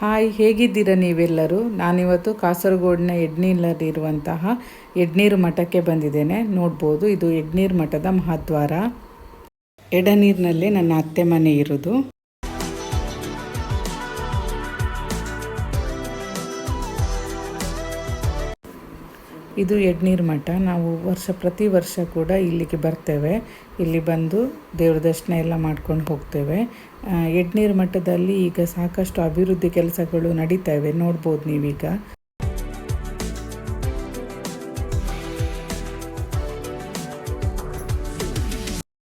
Hi, ಹೇಗಿದ್ದೀರಾ ನೀವೆಲ್ಲರೂ? ನಾನಿವತ್ತು ಕಾಸರಗೋಡಿನ ಎಡ್ನೀರಲ್ಲಿರುವಂತಹ ಎಡ್ನೀರು ಮಠಕ್ಕೆ ಬಂದಿದ್ದೇನೆ. ನೋಡ್ಬೋದು, ಇದು ಎಡ್ನೀರು ಮಠದ ಮಹಾದ್ವಾರ. ಎಡನೀರಿನಲ್ಲಿ ನನ್ನ ಅತ್ತೆ ಮನೆ ಇರೋದು. ಇದು ಎಡ್ನೀರು ಮಠ. ನಾವು ವರ್ಷ ಪ್ರತಿ ವರ್ಷ ಕೂಡ ಇಲ್ಲಿಗೆ ಬರ್ತೇವೆ. ಇಲ್ಲಿ ಬಂದು ದೇವ್ರ ದರ್ಶನ ಎಲ್ಲ ಮಾಡ್ಕೊಂಡು ಹೋಗ್ತೇವೆ. ಎಡ್ನೀರ್ ಮಠದಲ್ಲಿ ಈಗ ಸಾಕಷ್ಟು ಅಭಿವೃದ್ಧಿ ಕೆಲಸಗಳು ನಡೀತಾ ಇವೆ. ನೋಡ್ಬೋದು ನೀವೀಗ.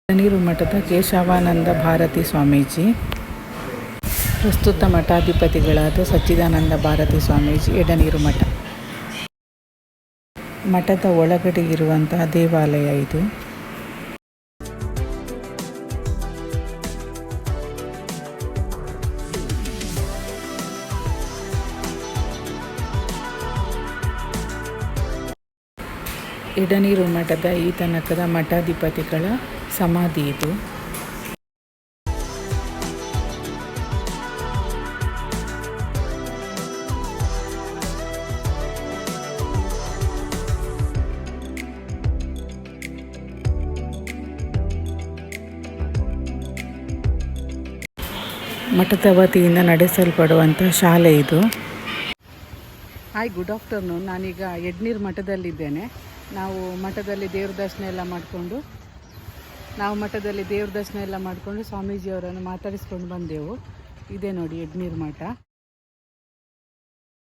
ನೀರು ಮಠದ ಕೇಶವಾನಂದ ಭಾರತಿ ಸ್ವಾಮೀಜಿ, ಪ್ರಸ್ತುತ ಮಠಾಧಿಪತಿಗಳಾದ ಸಚ್ಚಿದಾನಂದ ಭಾರತಿ ಸ್ವಾಮೀಜಿ ಎಡನೀರು ಮಠ. ಮಠದ ಒಳಗಡೆ ಇರುವಂತಹ ದೇವಾಲಯ ಇದು. ಎಡನೀರು ಮಠದ ಈ ತನಕದ ಮಠಾಧಿಪತಿಗಳ ಸಮಾಧಿ ಇದು. ಮಠದ ವತಿಯಿಂದ ನಡೆಸಲ್ಪಡುವಂಥ ಶಾಲೆ ಇದು. ಹಾಯ್ ಗುಡ್ ಆಫ್ಟರ್ನೂನ್ ನಾನೀಗ ಎಡ್ನೀರು ಮಠದಲ್ಲಿದ್ದೇನೆ. ನಾವು ಮಠದಲ್ಲಿ ದೇವ್ರ ದರ್ಶನ ಎಲ್ಲ ಮಾಡಿಕೊಂಡು, ನಾವು ಮಠದಲ್ಲಿ ದೇವ್ರ ದರ್ಶನ ಎಲ್ಲ ಮಾಡಿಕೊಂಡು ಸ್ವಾಮೀಜಿಯವರನ್ನು ಮಾತಾಡಿಸ್ಕೊಂಡು ಬಂದೆವು. ಇದೆ ನೋಡಿ ಎಡ್ನೀರು ಮಠ.